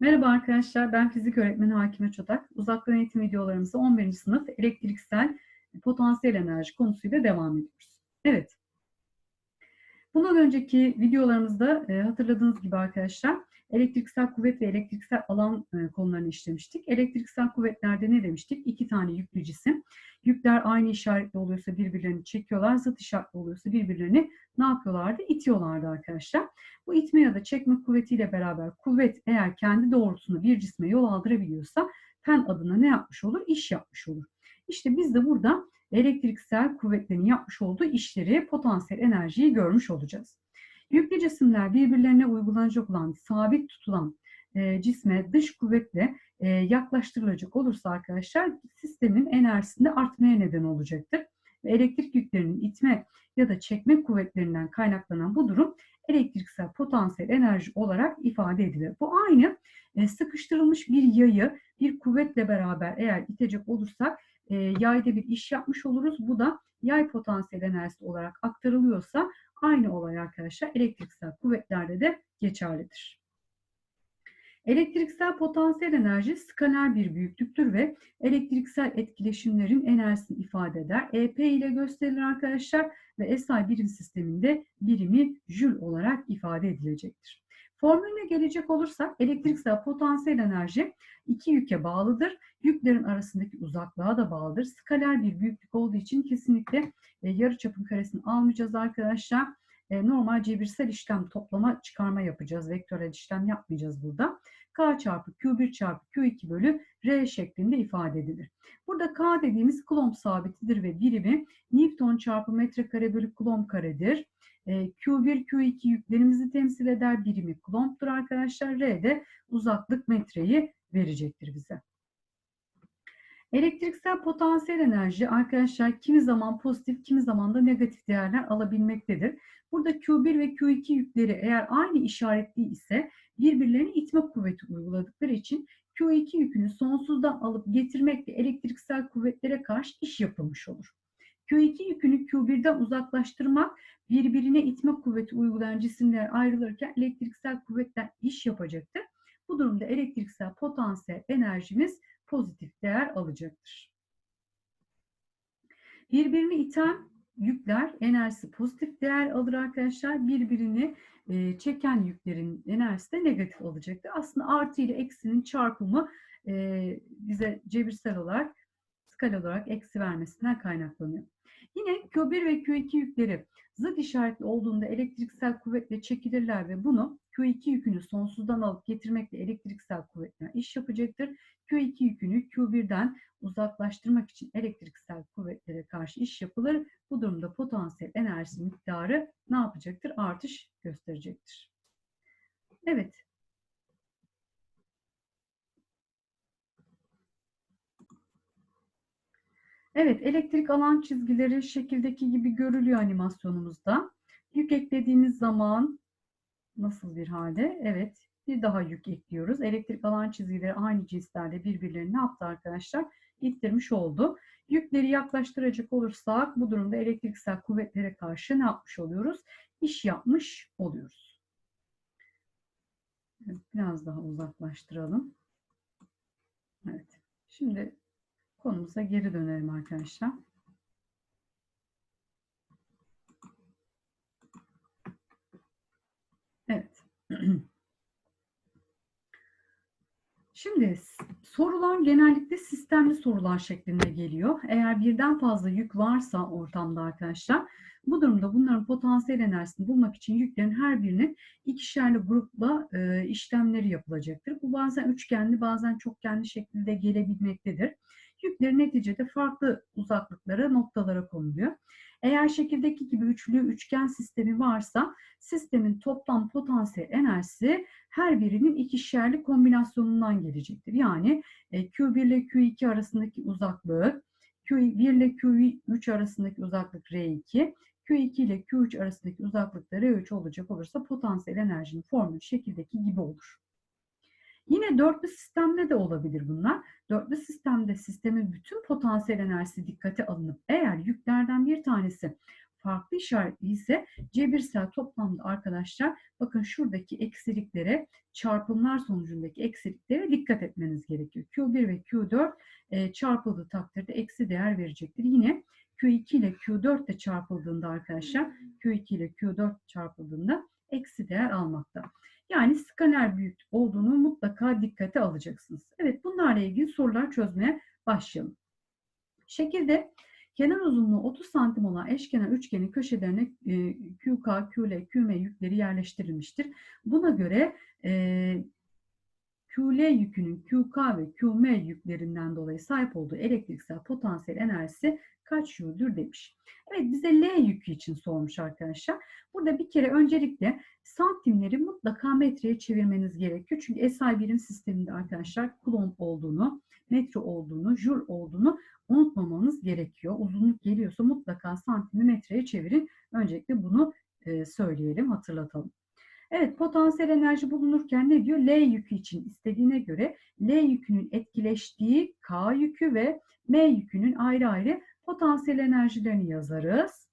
Merhaba arkadaşlar, ben fizik öğretmeni Hakime Çotak. Uzaktan eğitim videolarımıza 11. sınıf elektriksel potansiyel enerji konusuyla devam ediyoruz. Evet. Bundan önceki videolarımızda e, hatırladığınız gibi arkadaşlar elektriksel kuvvet ve elektriksel alan e, konularını işlemiştik. Elektriksel kuvvetlerde ne demiştik? İki tane yüklü cisim. Yükler aynı işaretli oluyorsa birbirlerini çekiyorlar, zıt işaretli oluyorsa birbirlerini ne yapıyorlardı? İtiyorlardı arkadaşlar. Bu itme ya da çekme kuvvetiyle beraber kuvvet eğer kendi doğrultusunda bir cisme yol aldırabiliyorsa pen adına ne yapmış olur? İş yapmış olur. İşte biz de burada elektriksel kuvvetlerin yapmış olduğu işleri, potansiyel enerjiyi görmüş olacağız. Yüklü cisimler birbirlerine uygulanacak olan, sabit tutulan e, cisme dış kuvvetle e, yaklaştırılacak olursa arkadaşlar sistemin enerjisinde artmaya neden olacaktır. Ve elektrik yüklerinin itme ya da çekme kuvvetlerinden kaynaklanan bu durum elektriksel potansiyel enerji olarak ifade edilir. Bu aynı e, sıkıştırılmış bir yayı bir kuvvetle beraber eğer itecek olursak e, yayda bir iş yapmış oluruz. Bu da yay potansiyel enerjisi olarak aktarılıyorsa aynı olay arkadaşlar elektriksel kuvvetlerde de geçerlidir. Elektriksel potansiyel enerji skaler bir büyüklüktür ve elektriksel etkileşimlerin enerjisini ifade eder. EP ile gösterilir arkadaşlar ve SI birim sisteminde birimi jül olarak ifade edilecektir. Formülüne gelecek olursak elektriksel potansiyel enerji iki yüke bağlıdır. Yüklerin arasındaki uzaklığa da bağlıdır. Skaler bir büyüklük olduğu için kesinlikle e, yarıçapın karesini almayacağız arkadaşlar. E, normal cebirsel işlem toplama çıkarma yapacağız. Vektörel işlem yapmayacağız burada. K çarpı Q1 çarpı Q2 bölü R şeklinde ifade edilir. Burada K dediğimiz Coulomb sabitidir ve birimi Newton çarpı metrekare bölü Coulomb karedir. Q1, Q2 yüklerimizi temsil eder. Birimi Coulomb'dur arkadaşlar. R de uzaklık metreyi verecektir bize. Elektriksel potansiyel enerji arkadaşlar kimi zaman pozitif, kimi zaman da negatif değerler alabilmektedir. Burada Q1 ve Q2 yükleri eğer aynı işaretli ise birbirlerine itme kuvveti uyguladıkları için Q2 yükünü sonsuzdan alıp getirmekle elektriksel kuvvetlere karşı iş yapılmış olur. Q2 yükünü Q1'den uzaklaştırmak birbirine itme kuvveti uygulayan cisimler ayrılırken elektriksel kuvvetler iş yapacaktır. Bu durumda elektriksel potansiyel enerjimiz pozitif değer alacaktır. Birbirini iten yükler enerjisi pozitif değer alır arkadaşlar. Birbirini e, çeken yüklerin enerjisi de negatif olacaktır. Aslında artı ile eksinin çarpımı e, bize cebirsel olarak skal olarak eksi vermesinden kaynaklanıyor. Yine Q1 ve Q2 yükleri zıt işaretli olduğunda elektriksel kuvvetle çekilirler ve bunu Q2 yükünü sonsuzdan alıp getirmekle elektriksel kuvvetler iş yapacaktır. Q2 yükünü Q1'den uzaklaştırmak için elektriksel kuvvetlere karşı iş yapılır. Bu durumda potansiyel enerji miktarı ne yapacaktır? Artış gösterecektir. Evet, Evet, elektrik alan çizgileri şekildeki gibi görülüyor animasyonumuzda. Yük eklediğimiz zaman nasıl bir halde? Evet, bir daha yük ekliyoruz. Elektrik alan çizgileri aynı cinslerde birbirlerini ne yaptı arkadaşlar? İttirmiş oldu. Yükleri yaklaştıracak olursak bu durumda elektriksel kuvvetlere karşı ne yapmış oluyoruz? İş yapmış oluyoruz. Biraz daha uzaklaştıralım. Evet. Şimdi konumuza geri dönelim arkadaşlar. Evet. Şimdi sorular genellikle sistemli sorular şeklinde geliyor. Eğer birden fazla yük varsa ortamda arkadaşlar bu durumda bunların potansiyel enerjisini bulmak için yüklerin her birinin ikişerli grupla e, işlemleri yapılacaktır. Bu bazen üçgenli bazen çokgenli şekilde gelebilmektedir yükleri neticede farklı uzaklıklara, noktalara konuluyor. Eğer şekildeki gibi üçlü üçgen sistemi varsa sistemin toplam potansiyel enerjisi her birinin ikişerli kombinasyonundan gelecektir. Yani e, Q1 ile Q2 arasındaki uzaklığı, Q1 ile Q3 arasındaki uzaklık R2, Q2 ile Q3 arasındaki uzaklık da R3 olacak olursa potansiyel enerjinin formülü şekildeki gibi olur. Yine dörtlü sistemde de olabilir bunlar. Dörtlü sistemde sistemin bütün potansiyel enerjisi dikkate alınıp eğer yüklerden bir tanesi farklı işaretli ise cebirsel toplamda arkadaşlar bakın şuradaki eksiliklere çarpımlar sonucundaki eksiliklere dikkat etmeniz gerekiyor. Q1 ve Q4 e, çarpıldığı takdirde eksi değer verecektir. Yine Q2 ile Q4 de çarpıldığında arkadaşlar Q2 ile Q4 çarpıldığında eksi değer almakta. Yani skaner büyük olduğunu mutlaka dikkate alacaksınız. Evet bunlarla ilgili sorular çözmeye başlayalım. Şekilde kenar uzunluğu 30 santim olan eşkenar üçgenin köşelerine e, QK, QL, QM yükleri yerleştirilmiştir. Buna göre e, QL yükünün QK ve QM yüklerinden dolayı sahip olduğu elektriksel potansiyel enerjisi kaç Joule'dur demiş. Evet bize L yükü için sormuş arkadaşlar. Burada bir kere öncelikle santimleri mutlaka metreye çevirmeniz gerekiyor. Çünkü SI birim sisteminde arkadaşlar kulomb olduğunu, metre olduğunu, joule olduğunu unutmamanız gerekiyor. Uzunluk geliyorsa mutlaka santimi metreye çevirin. Öncelikle bunu e, söyleyelim, hatırlatalım. Evet, potansiyel enerji bulunurken ne diyor? L yükü için istediğine göre L yükünün etkileştiği K yükü ve M yükünün ayrı ayrı potansiyel enerjilerini yazarız.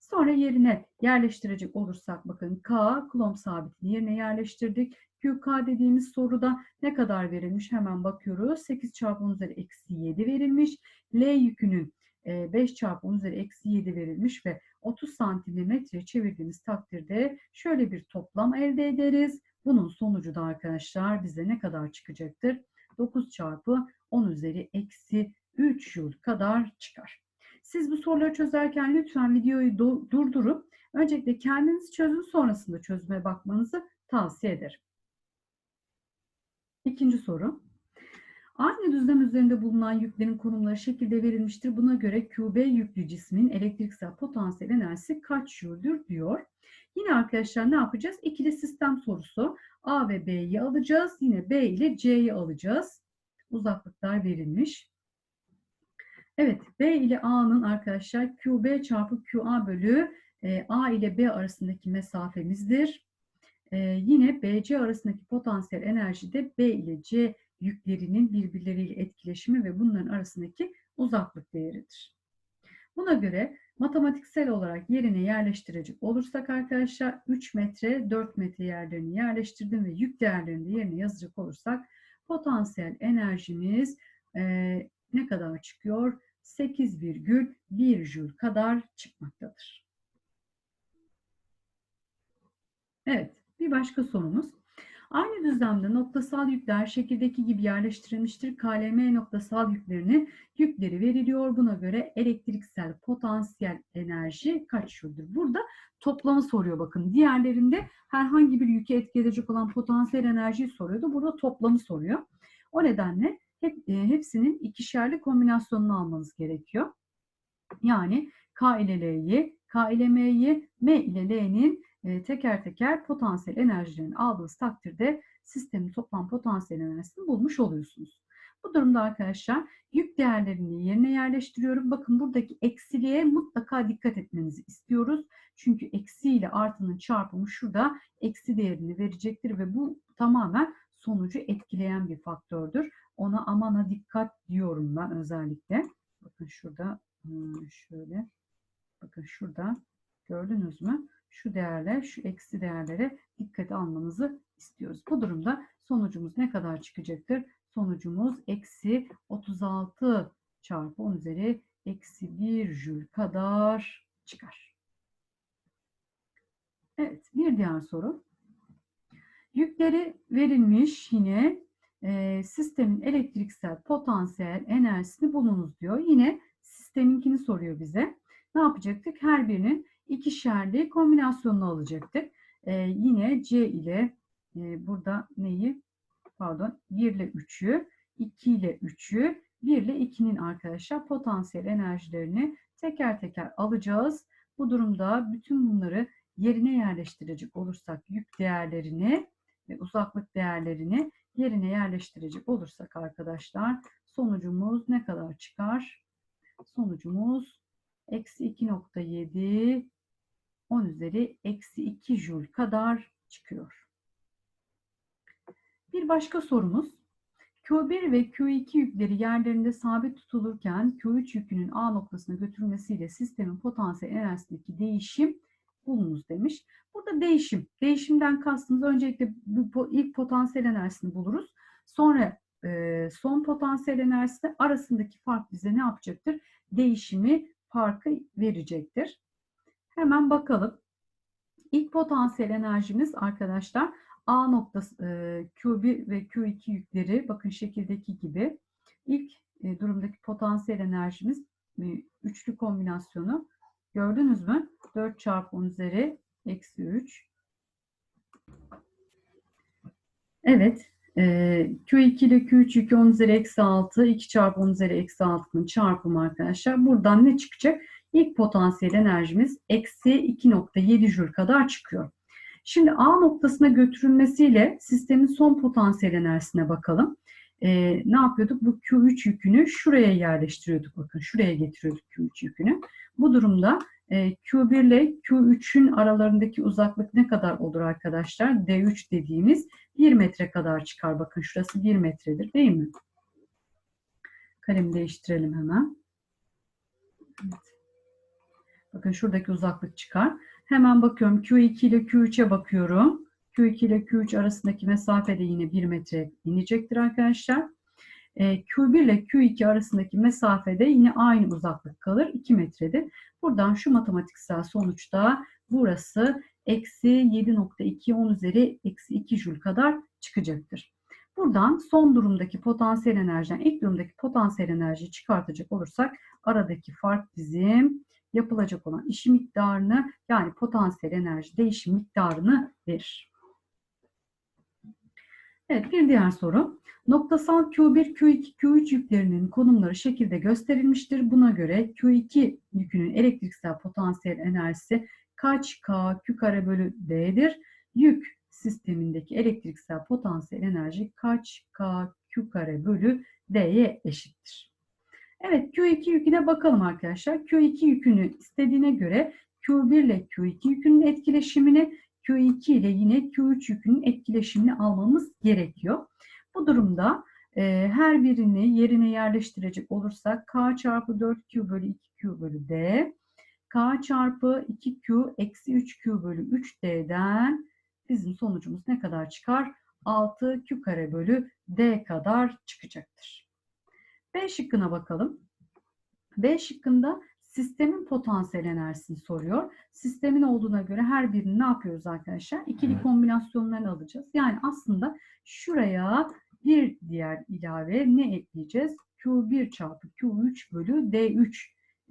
Sonra yerine yerleştirecek olursak bakın K, Coulomb sabitini yerine yerleştirdik. QK dediğimiz soruda ne kadar verilmiş hemen bakıyoruz. 8 çarpı 10 üzeri eksi 7 verilmiş. L yükünün 5 çarpı 10 üzeri eksi 7 verilmiş ve 30 santimetre çevirdiğimiz takdirde şöyle bir toplam elde ederiz. Bunun sonucu da arkadaşlar bize ne kadar çıkacaktır? 9 çarpı 10 üzeri eksi 3 joule kadar çıkar. Siz bu soruları çözerken lütfen videoyu durdurup öncelikle kendiniz çözün sonrasında çözmeye bakmanızı tavsiye ederim. İkinci soru. Aynı düzlem üzerinde bulunan yüklerin konumları şekilde verilmiştir. Buna göre QB yüklü cismin elektriksel potansiyel enerjisi kaç joule'dur diyor. Yine arkadaşlar ne yapacağız? İkili sistem sorusu. A ve B'yi alacağız. Yine B ile C'yi alacağız. Uzaklıklar verilmiş. Evet, B ile A'nın arkadaşlar QB çarpı QA bölü e, A ile B arasındaki mesafemizdir. E, yine BC arasındaki potansiyel enerji de B ile C yüklerinin birbirleriyle etkileşimi ve bunların arasındaki uzaklık değeridir. Buna göre matematiksel olarak yerine yerleştirecek olursak arkadaşlar 3 metre 4 metre yerlerini yerleştirdim ve yük değerlerini de yerine yazacak olursak potansiyel enerjimiz e, ne kadar çıkıyor? 8,1 Joule kadar çıkmaktadır. Evet, bir başka sorumuz. Aynı düzlemde noktasal yükler şekildeki gibi yerleştirilmiştir. KLM noktasal yüklerinin yükleri veriliyor. Buna göre elektriksel potansiyel enerji kaç Joule'dur? Burada toplamı soruyor bakın. Diğerlerinde herhangi bir yüke etki edecek olan potansiyel enerjiyi soruyordu. Burada toplamı soruyor. O nedenle hep, e, hepsinin ikişerli kombinasyonunu almanız gerekiyor. Yani K ile L'yi, K ile M'yi, M ile L'nin e, teker teker potansiyel enerjilerini aldığınız takdirde sistemin toplam potansiyel enerjisini bulmuş oluyorsunuz. Bu durumda arkadaşlar yük değerlerini yerine yerleştiriyorum. Bakın buradaki eksiliğe mutlaka dikkat etmenizi istiyoruz. Çünkü eksi ile artının çarpımı şurada eksi değerini verecektir ve bu tamamen sonucu etkileyen bir faktördür. Ona amana dikkat diyorum ben özellikle. Bakın şurada hmm, şöyle bakın şurada gördünüz mü? Şu değerler, şu eksi değerlere dikkate almanızı istiyoruz. Bu durumda sonucumuz ne kadar çıkacaktır? Sonucumuz eksi 36 çarpı 10 üzeri eksi 1 jül kadar çıkar. Evet, bir diğer soru. Yükleri verilmiş yine e, sistemin elektriksel potansiyel enerjisini bulunuz diyor. Yine sisteminkini soruyor bize. Ne yapacaktık? Her birinin ikişerli kombinasyonunu alacaktık. E, yine C ile e, burada neyi? Pardon 1 ile 3'ü, 2 ile 3'ü, 1 ile 2'nin arkadaşlar potansiyel enerjilerini teker teker alacağız. Bu durumda bütün bunları yerine yerleştirecek olursak yük değerlerini ve uzaklık değerlerini yerine yerleştirecek olursak arkadaşlar sonucumuz ne kadar çıkar? Sonucumuz eksi 2.7 10 üzeri eksi 2 joule kadar çıkıyor. Bir başka sorumuz. Q1 ve Q2 yükleri yerlerinde sabit tutulurken Q3 yükünün A noktasına götürülmesiyle sistemin potansiyel enerjisindeki değişim bulunuz demiş. Burada değişim, değişimden kastımız öncelikle bu ilk potansiyel enerjisini buluruz. Sonra e, son potansiyel enerjisi arasındaki fark bize ne yapacaktır? Değişimi, farkı verecektir. Hemen bakalım. İlk potansiyel enerjimiz arkadaşlar A noktası e, Q1 ve Q2 yükleri bakın şekildeki gibi. İlk e, durumdaki potansiyel enerjimiz bir üçlü kombinasyonu. Gördünüz mü? 4 çarpı 10 üzeri eksi 3. Evet. E, Q2 ile Q3 yükü 10 üzeri eksi 6. 2 çarpı 10 üzeri eksi 6'nın çarpımı arkadaşlar. Buradan ne çıkacak? İlk potansiyel enerjimiz eksi 2.7 jül kadar çıkıyor. Şimdi A noktasına götürülmesiyle sistemin son potansiyel enerjisine bakalım. Ee, ne yapıyorduk? Bu Q3 yükünü şuraya yerleştiriyorduk. Bakın şuraya getiriyorduk Q3 yükünü. Bu durumda e, Q1 ile Q3'ün aralarındaki uzaklık ne kadar olur arkadaşlar? D3 dediğimiz 1 metre kadar çıkar. Bakın şurası 1 metredir değil mi? Kalemi değiştirelim hemen. Bakın şuradaki uzaklık çıkar. Hemen bakıyorum Q2 ile Q3'e bakıyorum. Q2 ile Q3 arasındaki mesafe de yine 1 metre inecektir arkadaşlar. E, Q1 ile Q2 arasındaki mesafede yine aynı uzaklık kalır. 2 metredir. Buradan şu matematiksel sonuçta burası eksi 7.2 10 üzeri eksi 2 jül kadar çıkacaktır. Buradan son durumdaki potansiyel enerjiden ilk durumdaki potansiyel enerjiyi çıkartacak olursak aradaki fark bizim yapılacak olan işi miktarını yani potansiyel enerji değişim miktarını verir. Evet bir diğer soru. Noktasal Q1, Q2, Q3 yüklerinin konumları şekilde gösterilmiştir. Buna göre Q2 yükünün elektriksel potansiyel enerjisi kaç K Q kare bölü D'dir? Yük sistemindeki elektriksel potansiyel enerji kaç K Q kare bölü D'ye eşittir? Evet Q2 yüküne bakalım arkadaşlar. Q2 yükünü istediğine göre Q1 ile Q2 yükünün etkileşimini Q2 ile yine Q3 yükünün etkileşimini almamız gerekiyor. Bu durumda e, her birini yerine yerleştirecek olursak K çarpı 4Q bölü 2Q bölü D K çarpı 2Q eksi 3Q bölü 3D'den bizim sonucumuz ne kadar çıkar? 6Q kare bölü D kadar çıkacaktır. B şıkkına bakalım. B şıkkında sistemin potansiyel enerjisini soruyor. Sistemin olduğuna göre her birini ne yapıyoruz arkadaşlar? İkili kombinasyonlarını alacağız. Yani aslında şuraya bir diğer ilave ne ekleyeceğiz? Q1 çarpı Q3 bölü D3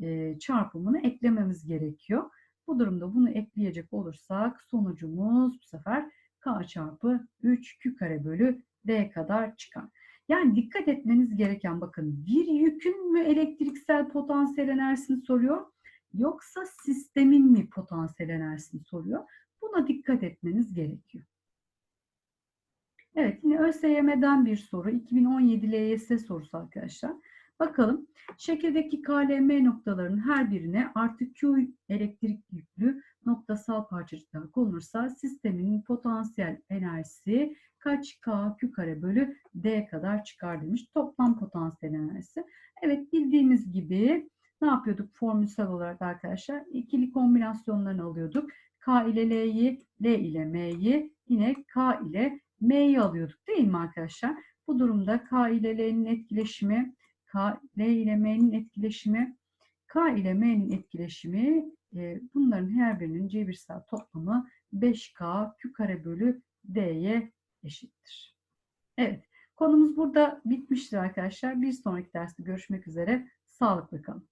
e, çarpımını eklememiz gerekiyor. Bu durumda bunu ekleyecek olursak sonucumuz bu sefer K çarpı 3 Q kare bölü D kadar çıkar. Yani dikkat etmeniz gereken bakın bir yükün mü elektriksel potansiyel enerjisini soruyor yoksa sistemin mi potansiyel enerjisini soruyor. Buna dikkat etmeniz gerekiyor. Evet yine ÖSYM'den bir soru. 2017 LYS sorusu arkadaşlar. Bakalım şekildeki KLM noktalarının her birine artı Q elektrik yüklü noktasal parçacıklar konulursa sistemin potansiyel enerjisi kaç K Q kare bölü D kadar çıkar demiş. Toplam potansiyel enerjisi. Evet bildiğimiz gibi ne yapıyorduk formülsel olarak arkadaşlar? İkili kombinasyonlarını alıyorduk. K ile L'yi, L ile M'yi, yine K ile M'yi alıyorduk değil mi arkadaşlar? Bu durumda K ile L'nin etkileşimi, K, L ile M'nin etkileşimi, K ile M'nin etkileşimi e, bunların her birinin cebirsel toplamı 5K Q kare bölü D'ye eşittir. Evet, konumuz burada bitmiştir arkadaşlar. Bir sonraki derste görüşmek üzere. Sağlıklı kalın.